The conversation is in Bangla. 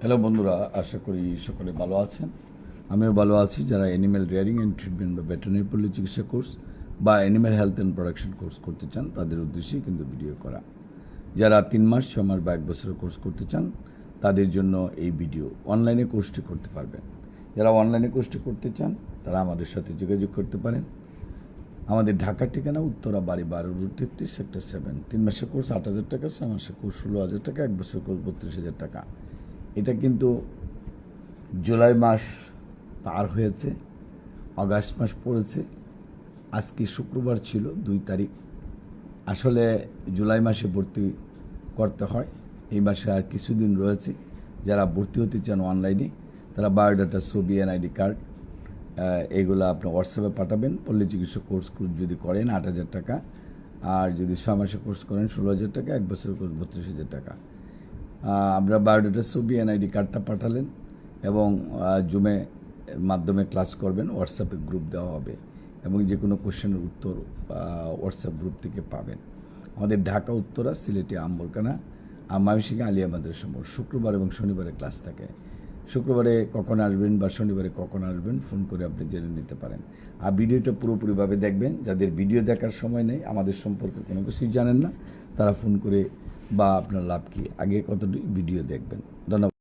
হ্যালো বন্ধুরা, আশা করি সকলে ভালো আছেন। আমিও ভালো আছি যারা অ্যানিম্যাল রেয়ারিং অ্যান্ড ট্রিটমেন্ট বা ভেটেরিনারি পল্লী চিকিৎসা কোর্স বা animal health and production course করতে চান, তাদের উদ্দেশ্যেই কিন্তু ভিডিও করা। যারা তিন মাস, ছ মাস বা এক বছরের কোর্স করতে চান, তাদের জন্য এই ভিডিও অনলাইনে কোর্সটি করতে পারবেন। যারা অনলাইনে কোর্সটি করতে চান, তারা আমাদের সাথে যোগাযোগ করতে পারেন। আমাদের ঢাকার ঠিকানা উত্তরা বাড়ি বারো রুট তেত্রিশ, সেক্টর সেভেন তিন মাসের কোর্স আট হাজার টাকা ছয় মাসের কোর্স ষোলো হাজার টাকা, এক বছর কোর্স বত্রিশ হাজার টাকা। কিন্তু জুলাই মাস পার হয়েছে, অগাস্ট মাস পড়েছে, আজকে শুক্রবার ছিল দুই তারিখ। আসলে জুলাই মাসে ভর্তি করতে হয়, এই মাসে আর কিছুদিন রয়েছে। যারা ভর্তি হতে চান অনলাইনে তারা বায়োডাটা ছবি এনআইডি কার্ড এগুলো আপনি হোয়াটসঅ্যাপে পাঠাবেন। পল্লী চিকিৎসা কোর্স যদি করেন আট হাজার টাকা, আর যদি ছয় মাসে কোর্স করেন ষোলো হাজার টাকা, এক বছরের কোর্স বত্রিশ হাজার টাকা। আমরা বায়োডাটার ছবি এনআইডি কার্ডটা পাঠালেন এবং জুমে মাধ্যমে ক্লাস করবেন হোয়াটসঅ্যাপে গ্রুপ দেওয়া হবে এবং যে কোনো কোশ্চেনের উত্তর হোয়াটসঅ্যাপ গ্রুপ থেকে পাবেন। আমাদের ঢাকা, উত্তরা, সিলেটি আম্বরকানা আর ময়মনসিংহে আলিয়া মাদ্রাসা মোড়। শুক্রবার এবং শনিবারে ক্লাস থাকে। শুক্রবারে কখন আসবেন বা শনিবারে কখন আসবেন ফোন করে আপনি জেনে নিতে পারেন। আর ভিডিওটা পুরোপুরিভাবে দেখবেন। যাদের ভিডিও দেখার সময় নেই, আমাদের সম্পর্কে কোনো কিছুই জানেন না, তারা ফোন করে বা আপনার লাভ কি? আগে কতটি? ভিডিও দেখবেন। ধন্যবাদ।